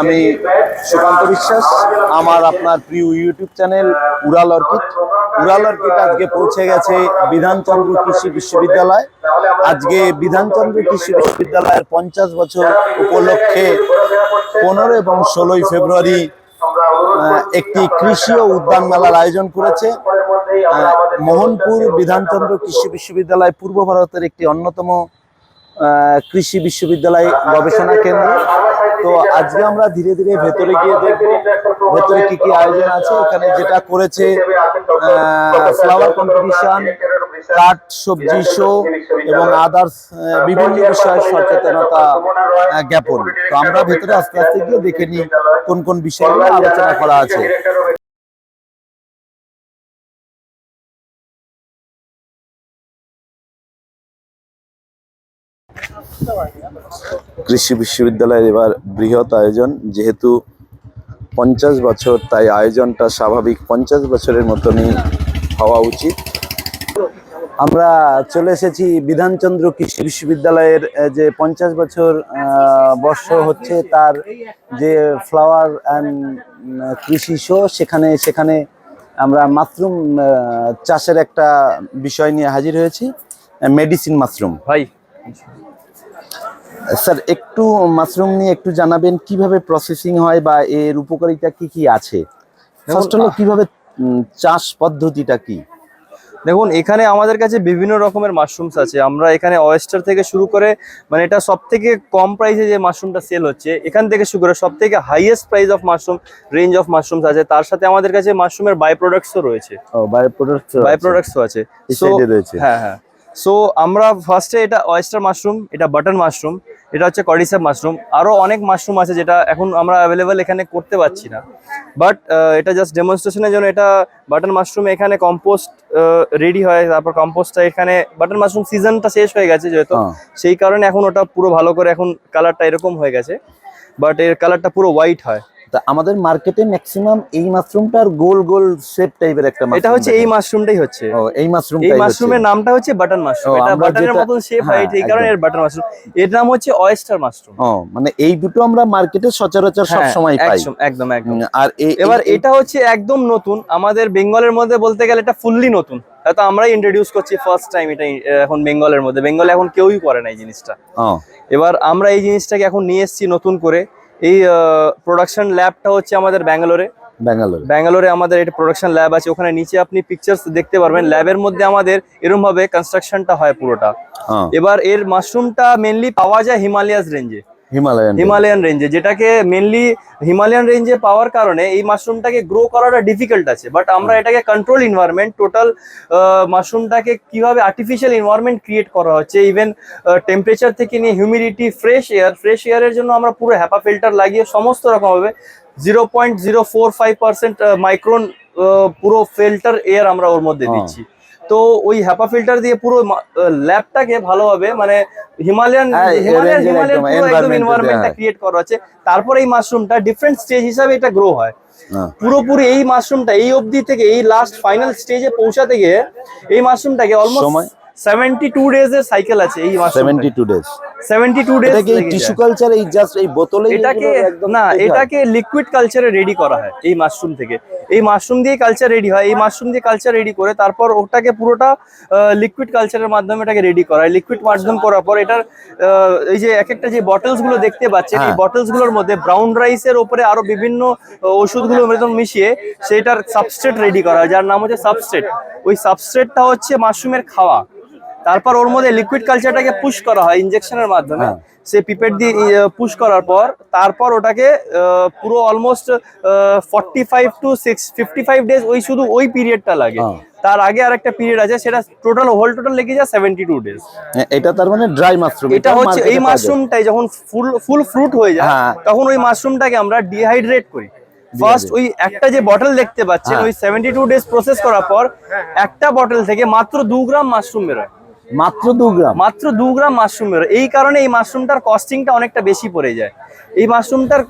আমি সুকান্ত বিশ্বাস, আমার আপনার প্রিয় YouTube channel Ural Orchid. Ural Orchid আজকে পৌঁছে গেছে বিধানচন্দ্র কৃষি বিশ্ববিদ্যালয়। আজকে বিধানচন্দ্র কৃষি বিশ্ববিদ্যালয়ের পঞ্চাশ বছর উপলক্ষে পনেরো এবং ষোলোই ফেব্রুয়ারি একটি কৃষি ও উদ্যান মেলার আয়োজন করেছে। মোহনপুর বিধানচন্দ্র কৃষি বিশ্ববিদ্যালয় পূর্ব ভারতের একটি অন্যতম কৃষি বিশ্ববিদ্যালয় গবেষণা কেন্দ্র। তো আজকে আমরা ধীরে ধীরে ভেতরে গিয়ে দেখব ভেতরে কি কি আয়োজন আছে। এখানে যেটা করেছে ফ্লাওয়ার কম্পিটিশন কাঠ সবজি শো এবং আদার্স বিভিন্ন বিষয়ে সচেতনতা জ্ঞাপন। তো আমরা ভেতরে আস্তে আস্তে গিয়ে দেখে নিই কোন কোন বিষয়গুলো আলোচনা করা আছে। কৃষি বিশ্ববিদ্যালয়ের এবার বৃহৎ আয়োজন। যেহেতু পঞ্চাশ বছর, তাই আয়োজনটা স্বাভাবিক পঞ্চাশ বছরের মতনই হওয়া উচিত। আমরা চলে এসেছি বিধানচন্দ্র কৃষি বিশ্ববিদ্যালয়ের যে পঞ্চাশ বছর বর্ষ হচ্ছে তার যে ফ্লাওয়ার অ্যান্ড কৃষি শো সেখানে সেখানে আমরা মাশরুম চাষের একটা বিষয় নিয়ে হাজির হয়েছি। Medicine mushroom. ভাই স্যার একটু মাশরুম নিয়ে একটু জানাবেন কীভাবে প্রসেসিং হয় বা এর উপকারিতা কি কি আছে? ফার্স্ট হলো কীভাবে চাষ পদ্ধতিটা কি? দেখুন এখানে আমাদের কাছে বিভিন্ন রকমের মাশরুমস আছে। আমরা এখানে অয়েস্টার থেকে শুরু করে মানে এটা সব থেকে কম প্রাইসে যে মাশরুমটা সেল হচ্ছে এখান থেকে শুরু করে সব থেকে highest price of mushroom range of mushrooms আছে। তার সাথে আমাদের কাছে মাশরুমের বাই প্রোডাক্টসও রয়েছে। বাই প্রোডাক্ট বাই প্রোডাক্টসও আছে। হ্যাঁ হ্যাঁ। সো আমরা ফার্স্টে এটা অয়েস্টার মাশরুম এটা বাটন মাশরুম এটা হচ্ছে কডিসেপ মাশরুম আরও অনেক মাশরুম আছে যেটা এখন আমরা অ্যাভেলেবেল এখানে করতে পারছি না। বাট এটা জাস্ট ডেমনস্ট্রেশনের জন্য এটা বাটার মাশরুম এখানে কম্পোস্ট রেডি হয়। তারপর কম্পোস্টটা এখানে বাটার মাশরুম সিজনটা শেষ হয়ে গেছে যেহেতু। হ্যাঁ। সেই কারণে এখন ওটা পুরো ভালো করে এখন কালারটা এরকম হয়ে গেছে। বাট এর কালারটা পুরো হোয়াইট হয়। তা আমাদের মার্কেটে ম্যাক্সিমাম এই মাশরুমটার গোল গোল শেপ টাইপের একটা এটা হচ্ছে এই। মাশরুমটাই হচ্ছে। ও এই মাশরুম এই মাশরুমের নামটা হচ্ছে বাটন মাশরুম এটা বাটনের মতন শেপ হয় হ্যাঁ, এই কারণে। এর বাটন মাশরুম এর নাম হচ্ছে অয়েস্টার মাশরুম ও মানে এই দুটো আমরা মার্কেটে সচরাচর সব সময় পাই। হ্যাঁ, একদম একদম। আর এবার এটা হচ্ছে একদম নতুন। আমাদের বেঙ্গলের মধ্যে বলতে গেলে এটা ফুললি নতুন। হয়তো আমরাই ইন্ট্রোডিউস করছি ফার্স্ট টাইম এটা এখন বেঙ্গলের মধ্যে। বেঙ্গলে এখন কেউই করে না এই জিনিসটা। ও, এবার আমরা এই জিনিসটাকে এখন নিয়ে এসেছি নতুন করে। এই প্রোডাকশন ল্যাবটা হচ্ছে আমাদের ব্যাঙ্গালোরে। ব্যাঙ্গালোর। ব্যাঙ্গালোরে আমাদের এটা প্রোডাকশন ল্যাব আছে। ওখানে নিচে আপনি পিকচার দেখতে পারবেন। ল্যাবের মধ্যে আমাদের এরকম ভাবে কনস্ট্রাকশনটা হয় পুরোটা। হ্যাঁ। এবার এর মাশরুমটা মেনলি পাওয়া যায় হিমালয়াস রেঞ্জে হিমালয়ান হিমালয়ান রেঞ্জে যেটাকে মেনলি হিমালয়ান রেঞ্জে পাওয়ার কারণে এই মাশরুমটাকে গ্রো করাটা ডিফিকাল্ট আছে। বাট আমরা এটাকে কন্ট্রোল ইনভায়রনমেন্ট টোটাল মাশরুমটাকে কীভাবে আর্টিফিশিয়াল ইনভায়রনমেন্ট ক্রিয়েট করা হচ্ছে ইভেন টেম্পারেচার থেকে নিয়ে হিউমিডিটি ফ্রেশ এয়ার ফ্রেশ এয়ারের জন্য আমরা পুরো হ্যাপা ফিল্টার লাগিয়ে সমস্ত রকম ভাবে zero point zero four five percent micron পুরো ফিল্টার এয়ার আমরা ওর মধ্যে হ্যাঁ। দিচ্ছি। তো ওই হ্যাপা ফিল্টার দিয়ে পুরো ল্যাবটাকে ভালোভাবে মানে হিমালয়ান হ্যাঁ, হিমালয়ান হিমালয়ান একদম এনভায়রনমেন্টটা ক্রিয়েট করা আছে। তারপর এই মাশরুমটা ডিফারেন্ট স্টেজ হিসাবে এটা গ্রো হয়। হ্যাঁ। পুরোপুরি এই মাশরুমটা এই অবধি থেকে এই লাস্ট ফাইনাল স্টেজে পৌঁছাতে গিয়ে এই মাশরুমটাকে অলমোস্ট সময়? সেভেন্টি টু ডেজ এর সাইকেল আছে এই mushroom seventy two days seventy two days এটা টিস্যু কালচার এই জাস্ট এই বোতলে এটাকে না এটাকে লিকুইড কালচারে রেডি করা হয় এই মাশরুম থেকে। এই মাশরুম দিয়ে কালচার রেডি হয় এই মাশরুম দিয়ে কালচার রেডি করে তারপর ওটাকে পুরোটা লিকুইড কালচারের মাধ্যমে এটাকে রেডি করা হয়। লিকুইড মাধ্যম করার পর এটার এই যে এক একটা যে বটলসগুলো দেখতে পাচ্ছেন এই হ্যাঁ। বটলসগুলোর মধ্যে ব্রাউন রাইসের উপরে আরও বিভিন্ন ওষুধগুলো মিশিয়ে সেটার সাবস্ট্রেট রেডি করা হয় যার নাম হচ্ছে সাবস্ট্রেট ওই সাবস্ট্রেটটা হচ্ছে মাশরুমের খাওয়া। তারপর ওর মধ্যে লিকুইড কালচারটাকে পুশ করা হয় ইনজেকশনের মাধ্যমে হ্যাঁ। সে পিপেট দিয়ে পুশ করার পর তারপর ওটাকে পুরো almost forty five to six fifty five days ওই শুধু ওই পিরিয়ডটা লাগে হ্যাঁ। তার আগে আর একটা পিরিয়ড আছে সেটা টোটাল হোল টোটাল লেগে যায় সেভেন্টি টু ডেজ এটা তার মানে ড্রাই মাশরুম এটা হচ্ছে এই মাশরুমটাই যখন ফুল ফুল ফ্রুট হয়ে যায় হ্যাঁ। তখন ওই মাশরুমটাকে আমরা ডিহাইড্রেট করি ফার্স্ট ওই একটা যে বটল দেখতে পাচ্ছেন। ওই সেভেন্টি টু ডেজ প্রসেস করার পর একটা বটল থেকে মাত্র দু গ্রাম মাশরুম বেরোয় মাত্র দু গ্রাম। মাত্র দু গ্রাম মাশরুম বেরোয় এই কারণে এই মাশরুমটার কস্টিংটা অনেকটা বেশি পড়ে যায়। এই মাশরুমটার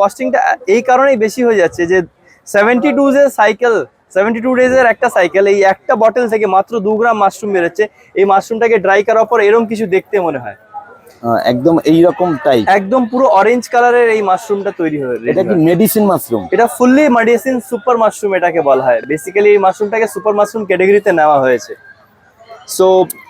কস্টিংটা এই কারণেই বেশি হয়ে যাচ্ছে যে সেভেন্টি টু যে সাইকেল সেভেন্টি টু ডেজের একটা সাইকেল এই একটা বটল থেকে মাত্র দু গ্রাম মাশরুম বেরোচ্ছে। এই মাশরুমটাকে ড্রাই করার পর এরকম কিছু দেখতে মনে হয়। একদম এই রকম টাইপ একদম পুরো অরেঞ্জ কালারের এই মাশরুমটা তৈরি হয়ে এটা কি মেডিসিন মাশরুম এটা ফুললি মেডিসিন সুপার মাশরুম এটাকে বলা হয়। বেসিক্যালি এই মাশরুমটাকে সুপার মাশরুম ক্যাটাগরিতে নেওয়া হয়েছে। সো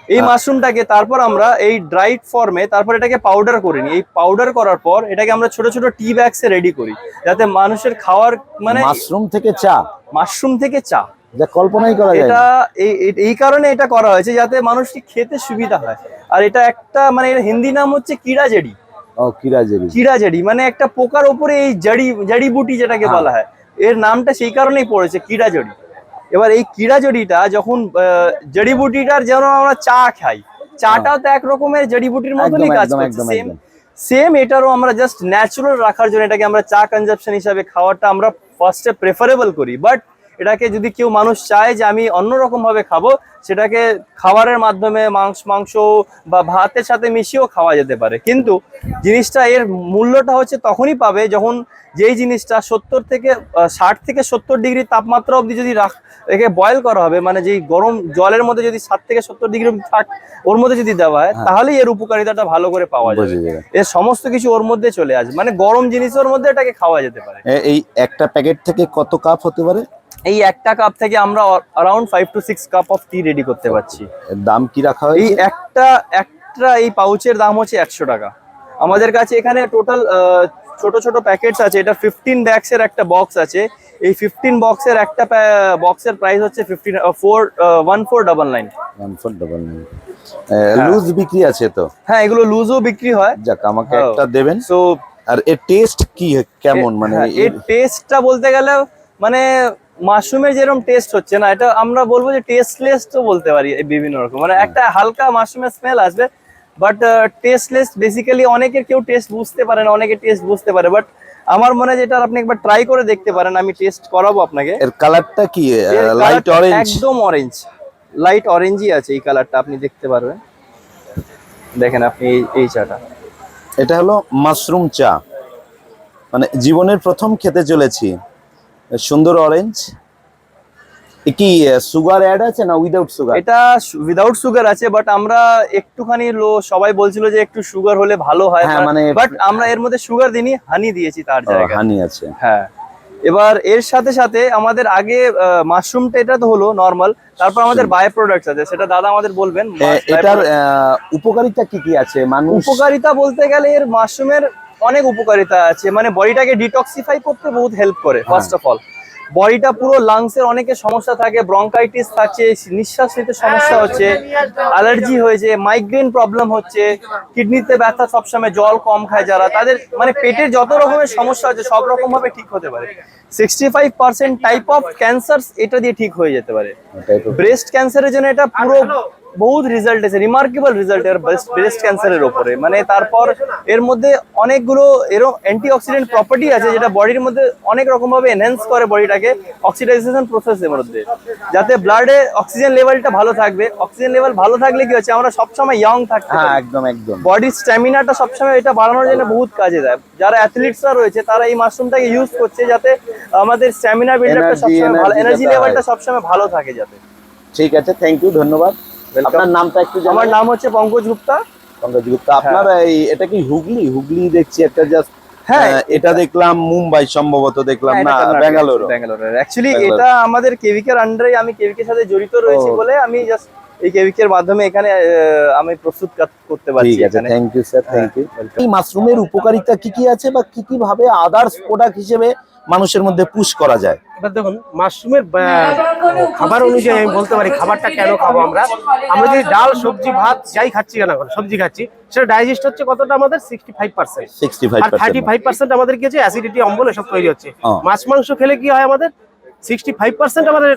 এই মাশরুমটাকে তারপর আমরা এই ড্রাইড ফর্মে তারপর এটাকে পাউডার করে নিই এই পাউডার করার পর এটাকে আমরা ছোট ছোট টি ব্যাগসে রেডি করি যাতে মানুষের খাওয়ার মানে মাশরুম থেকে চা। মাশরুম থেকে চা। যা কল্পনাই করা যায় এটা এই এই- কারণে এটা করা হয়েছে যাতে মানুষটি খেতে সুবিধা হয়। আর এটা একটা মানে এর হিন্দি নাম হচ্ছে কিড়া জেডি। ও কিরাজেরি কিড়া জেডি মানে একটা পোকার ওপরে এই জড়ি জড়িবুটি যেটাকে হ্যাঁ। বলা হয়। এর নামটা সেই কারণেই পড়েছে কিড়া জড়ি। এবার এই কিড়া জড়িটা যখন জড়িবুটিটার যেন আমরা চা খাই চাটাও তো একরকমের জড়িবুটির মতনই কাজ করছে সেম সেম এটারও আমরা জাস্ট ন্যাচুরাল রাখার জন্য এটাকে আমরা চা কনজাপশন হিসাবে খাওয়াটা আমরা ফার্স্টে প্রেফারেবল করি বাট এটাকে যদি কেউ মানুষ চায় যে আমি অন্যরকম ভাবে খাব সেটাকে খাবারের মাধ্যমে মাংস মাংস বা ভাতের সাথে মিশিয়েও খাওয়া যেতে পারে। কিন্তু জিনিসটা এর মূল্যটা হচ্ছে তখনই পাবে যখন যেই জিনিসটা সত্তর থেকে ষাট থেকে সত্তর ডিগ্রি তাপমাত্রা অবধি যদি রাখ একে বয়েল করা হবে মানে যেই গরম জলের মধ্যে যদি ষাট থেকে সত্তর ডিগ্রি থাক ওর মধ্যে যদি দেওয়া হয় হ্যাঁ। তাহলেই এর উপকারিতাটা ভালো করে পাওয়া যাবে। এর সমস্ত কিছু ওর মধ্যে চলে আসবে। মানে গরম জিনিসের মধ্যে এটাকে খাওয়া যেতে পারে। এই একটা প্যাকেট থেকে কত কাপ হতে পারে? এই একটা কাপ থেকে আমরা around five to six cup of tea ready করতে পারছি। এর দাম কি রাখা এই একটা একটা এই পাউচের দাম হচ্ছে একশো টাকা। আমাদের কাছে এখানে টোটাল ছোট ছোট প্যাকেটস আছে। এটা ফিফটিন ব্যাগস এর একটা বক্স আছে। এই ফিফটিন বক্সের একটা বক্সের প্রাইস হচ্ছে fifteen four one four double nine one four double loose বিক্রি আছে তো? হ্যাঁ এগুলো লুজও বিক্রি হয়। যাক আমাকে হ্যাঁ। একটা দেবেন। সো আর এর টেস্ট কি কেমন? মানে হ্যাঁ, এর- টেস্টটা বলতে গেলে মানে মাশরুমের যেরকম টেস্ট হচ্ছে না এটা আমরা বলব যে টেস্টলেস তো বলতে পারি বিভিন্ন রকম। মানে একটা হালকা মাশরুমের স্মেল আসবে বাট টেস্টলেস বেসিক্যালি অনেকের কেউ টেস্ট বুঝতে পারে না অনেকে টেস্ট বুঝতে পারে বাট আমার মনে হয় যেটা আপনি একবার ট্রাই করে দেখতে পারেন আমি টেস্ট করাবো আপনাকে। এর কালারটা কি লাইট অরেঞ্জ একদম অরেঞ্জ লাইট অরেঞ্জই আছে এই কালারটা আপনি দেখতে পারবেন। দেখেন আপনি এই- এই চাটা। এটা হলো মাশরুম চা। মানে জীবনের প্রথম খেতে চলেছি। সুন্দর অরেঞ্জ কি সুগার অ্যাড আছে না উইদাউট সুগার এটা উইদাউট সুগার আছে বাট আমরা একটুখানি লো সবাই বলছিল যে একটু সুগার হলে ভালো হয়। হ্যাঁ, মানে- বাট আমরা এর মধ্যে সুগার দিইনি হানি দিয়েছি তার জায়গায়। হানি আছে। হ্যাঁ। এবার এর সাথে সাথে আমাদের আগে মাশরুমটা এটা তো হলো নর্মাল তারপর আমাদের বাই প্রোডাক্টস আছে সেটা দাদা আমাদের বলবেন। এটার উপকারিতা কি কি আছে? মানুষ উপকারিতা বলতে গেলে এর মাশরুমের অনেক উপকারিতা আছে। মানে বডিটাকে ডিটক্সিফাই করতে বহুত হেল্প করে। ফার্স্ট অফ অল বডিটা পুরো লাংসের অনেকের সমস্যা থাকে ব্রঙ্কাইটিস থাকছে নিঃশ্বাস নিতে সমস্যা হচ্ছে অ্যালার্জি হয়েছে মাইগ্রেন প্রবলেম হচ্ছে কিডনিতে ব্যথা সবসময় জল কম খায় যারা তাদের মানে পেটের যত রকমের সমস্যা আছে সব রকম ভাবে ঠিক হতে পারে। Sixty five percent type of cancer এটা দিয়ে ঠিক হয়ে যেতে পারে। ব্রেস্ট ক্যান্সারের জন্য এটা পুরো বহুত রেজাল্ট আছে রিমার্কেবল রেজাল্ট এর ব্রেস্ট ক্যান্সারের উপরে মানে তারপর এর মধ্যে অনেকগুলো এরম অ্যান্টি অক্সিডেন্ট প্রপার্টি আছে যেটা বডির মধ্যে অনেক রকম ভাবে এনহ্যান্স করে বডিটাকে অক্সিডাইজেশন প্রসেসের মধ্যে। যাতে ব্লাডে অক্সিজেন লেভেলটা ভালো থাকবে। অক্সিজেন লেভেল ভালো থাকলে কি হচ্ছে আমরা সবসময় ইয়ং থাকতে হ্যাঁ একদম একদম। বডির স্ট্যামিনাটা সবসময় এটা বাড়ানোর জন্য বহুত কাজে দেয়। যারা অ্যাথলিটসরা রয়েছে তারা এই মাশরুমটাকে ইউজ করছে যাতে আমাদের স্ট্যামিনা বিল্ডআপটা সবসময় ভালো এনার্জি লেভেলটা। সবসময় ভালো থাকে যাতে। ঠিক আছে থ্যাংক ইউ ধন্যবাদ. আপনার নামটা একটু আমার নাম হচ্ছে পঙ্কজ গুপ্তা। পঙ্কজ গুপ্তা আপনার এই এটা কি হুগলি? হুগলি দেখছি একটা জাস্ট হ্যাঁ, এটা দেখলাম মুম্বাই সম্ভবত দেখলাম না ব্যাঙ্গালোর। ব্যাঙ্গালোর। অ্যাকচুয়ালি এটা আমাদের কেভিকে আন্ডারে আমি কেভিকে সাথে জড়িত রয়েছি বলে আমি জাস্ট এই কেভিকে এর মাধ্যমে এখানে আমি প্রস্তুত করতে পারছি ঠিক আছে thank you sir thank you এই মাশরুমের উপকারিতা কি কি আছে বা কি কি ভাবে আদার্স প্রোডাক্ট হিসেবে মানুষের মধ্যে পুশ করা যায়। এবার দেখুন মাশরুমের খাবার অনুযায়ী আমি বলতে পারি খাবারটা কেন খাব আমরা? আমরা যদি ডাল সবজি ভাত যাই খাচ্ছি কেন এখন সবজি খাচ্ছি সেটা ডাইজেস্ট হচ্ছে কতটা আমাদের? সিক্সটি ফাইভ পার্সেন্ট আর থার্টি ফাইভ পার্সেন্ট আমাদের কি হচ্ছে? অ্যাসিডিটি অম্বল এসব তৈরি হচ্ছে। মাছ মাংস খেলে কি হয় আমাদের? সিক্সটি ফাইভ পার্সেন্ট আমাদের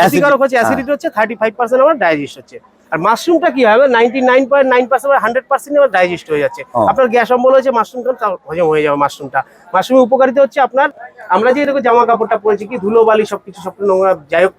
ক্ষতিকারক হচ্ছে। অ্যাসিডিটি হচ্ছে থার্টি ফাইভ পার্সেন্ট আমার ডাইজেস্ট হচ্ছে। আর মাশরুমটা কি হবে? Ninety nine point nine percent hundred percent আমার ডাইজেস্ট হয়ে যাচ্ছে। আপনার গ্যাস অম্বল হয়েছে মাশরুম খান হজম হয়ে যাবে মাশরুমটা। মাশরুমের উপকারিতা হচ্ছে আপনার আমরা যে এরকম জামা কাপড়টা পরেছি কি ধুলো বালি সবকিছু সব নোংরা যাই হোক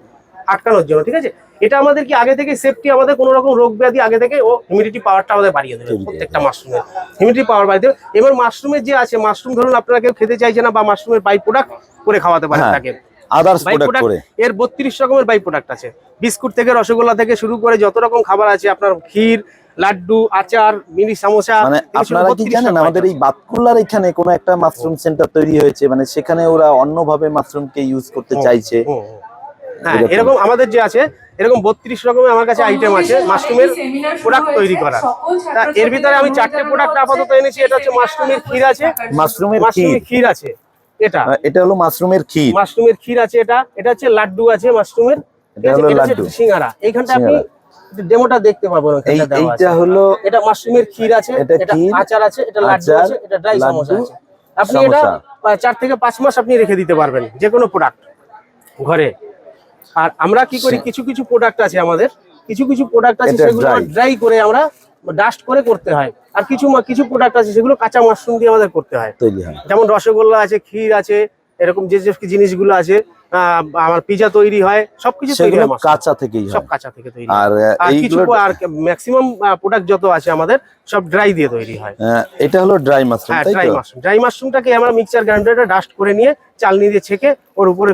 আটকানোর জন্য ঠিক আছে? এটা আমাদের কি আগে থেকে সেফটি আমাদের কোনো রকম রোগ ব্যাধি আগে থেকে ও হিউমিডিটি পাওয়ারটা আমাদের বাড়িয়ে দেবে প্রত্যেকটা মাশরুমের। হিউমিডিটি পাওয়ার বাড়িয়ে দেবে। এবার মাশরুমের যে আছে মাশরুম ধরুন আপনারা কেউ খেতে চাইছে না বা মাশরুমের বাই প্রোডাক্ট করে খাওয়াতে পারেন হ্যাঁ। তাকে। আদার্স বাই প্রোডাক্ট করে। এর বত্রিশ রকমের বাই প্রোডাক্ট আছে। বিস্কুট থেকে রসগোল্লা থেকে শুরু করে যত রকম খাবার আছে আপনার ক্ষীর লাড্ডু আচার মিনি সামোসা মানে আপনারা কি জানেন আমাদের এই বাতকুল্লার এখানে কোনো একটা মাশরুম সেন্টার তৈরি হয়েছে মানে সেখানে ওরা অন্যভাবে মাশরুমকে ইউজ করতে চাইছে। হ্যাঁ এরকম। আমাদের যে আছে এরকম বত্রিশ রকমের আমার কাছে আইটেম আছে মাশরুমের প্রোডাক্ট তৈরি করা তা এর ভিতরে আমি চারটে প্রোডাক্ট আপাতত এনেছি এটা হচ্ছে মাশরুমের ক্ষীর আছে। মাশরুমের ক্ষীর আছে। এটা। এটা হলো মাশরুমের ক্ষীর। মাশরুমের ক্ষীর আছে এটা। এটা হচ্ছে লাড্ডু আছে মাশরুমের। এটা হলো লাড্ডু। সিঙ্গারা। এইখানটা আপনি ডেমোটা দেখতে আছে। এইটা হলো এটা মাশরুমের ক্ষীর আছে এটা আচার আছে এটা লাড্ডু আছে এটা ড্রাই সমোসা আছে। আপনি এটা চার থেকে পাঁচ মাস আপনি রেখে দিতে পারবেন যে কোনো প্রোডাক্ট ঘরে। আর আমরা কি করি কিছু কিছু প্রোডাক্ট আছে আমাদের কিছু কিছু প্রোডাক্ট আছে সেগুলো ড্রাই করে আমরা ডাস্ট করে করতে হয়। আর কিছু কিছু প্রোডাক্ট আছে সেগুলো কাঁচা মাশরুম দিয়ে আমাদের করতে হয়। যেমন রসগোল্লা আছে ক্ষীর আছে এরকম যে যে জিনিসগুলো আছে আমার পিজা তৈরি হয় সবকিছু তৈরি হয় কাঁচা থেকেই সব কাঁচা থেকে তৈরি আর কিছু আর ম্যাক্সিমাম প্রোডাক্ট যত আছে আমাদের সব ড্রাই দিয়ে তৈরি হয়। এটা হলো ড্রাই মাশরুম হ্যাঁ তাই ড্রাই মাশরুম ড্রাই মাশরুমটাকে আমরা মিক্সচার গ্রাইন্ডারে ডাস্ট করে নিয়ে চালনি দিয়ে ছেঁকে ওর উপরে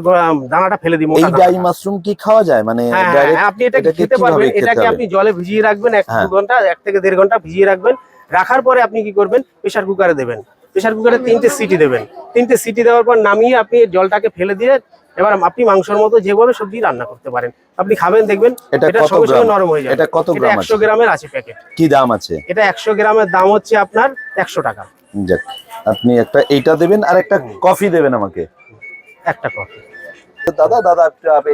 দানাটা ফেলে দিই এই ড্রাই মাশরুম কি খাওয়া যায়? মানে হ্যাঁ, হ্যাঁ, আপনি এটা খেতে পারবেন। এটাকে আপনি জলে ভিজিয়ে রাখবেন এক হ্যাঁ। ঘণ্টা এক থেকে দেড় ঘণ্টা ভিজিয়ে রাখবেন। রাখার পরে আপনি কি করবেন? প্রেসার কুকারে দেবেন। প্রেসার কুকারে তিনটে সিটি দেবেন। তিনটে সিটি দেওয়ার পর নামিয়ে আপনি জলটাকে ফেলে দিয়ে এবার আপনি মাংসের মতো যেভাবে সবজি রান্না করতে পারেন। আপনি খাবেন দেখবেন এটা সঙ্গে সঙ্গে নরম হয়ে যাবে। এটা কত গ্রাম? গ্রামের আছে প্যাকেট কি দাম আছে? এটা একশো গ্রামের দাম হচ্ছে আপনার একশো টাকা। যাক আপনি একটা এইটা দেবেন আর একটা কফি দেবেন আমাকে। একটা কফি দাদা দাদা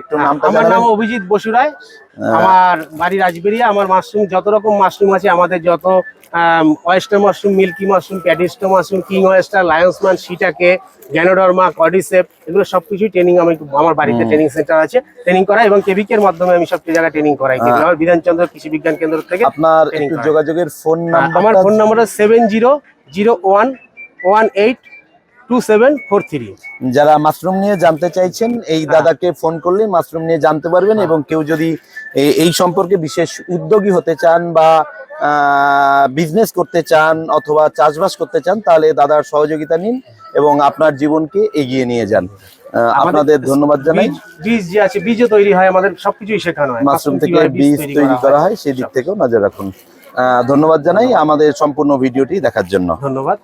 একটু নামটা আমার নাম অভিজিৎ বসুরায় হ্যাঁ। আমার বাড়ি রাজবেরিয়া আমার মাশরুম যত রকম মাশরুম আছে আমাদের যত oyster mushroom milky mushroom paddy straw mushroom king oyster lion's mane shiitake ganoderma cordyceps এগুলো সবকিছুই ট্রেনিং আমি আমার বাড়িতে ট্রেনিং সেন্টার আছে ট্রেনিং করাই এবং কেবিকের মাধ্যমে আমি সব জায়গায় ট্রেনিং করাই হ্যাঁ। আমার বিধানচন্দ্র কৃষি বিজ্ঞান কেন্দ্র থেকে আপনার। যোগাযোগের ফোন নাম্বার আমার phone number seven zero zero one one eight যারা মাশরুম নিয়ে জানতে চাইছেন এই হ্যাঁ। দাদাকে ফোন করলে মাশরুম নিয়ে জানতে পারবেন এবং কেউ যদি এই সম্পর্কে বিশেষ উদ্যোগী হতে চান বা বিজনেস করতে চান অথবা চাষবাস করতে চান তাহলে দাদার সহযোগিতা নিন এবং আপনার জীবনকে এগিয়ে নিয়ে যান। আপনাদের ধন্যবাদ জানাই। বীজ যে আছে বীজও তৈরি হয় আমাদের সবকিছুই শেখানো হয়। মাশরুম থেকে বীজ তৈরি করা হয় সেই দিক থেকেও নজর রাখুন। ধন্যবাদ জানাই আমাদের সম্পূর্ণ ভিডিওটি দেখার জন্য। ধন্যবাদ।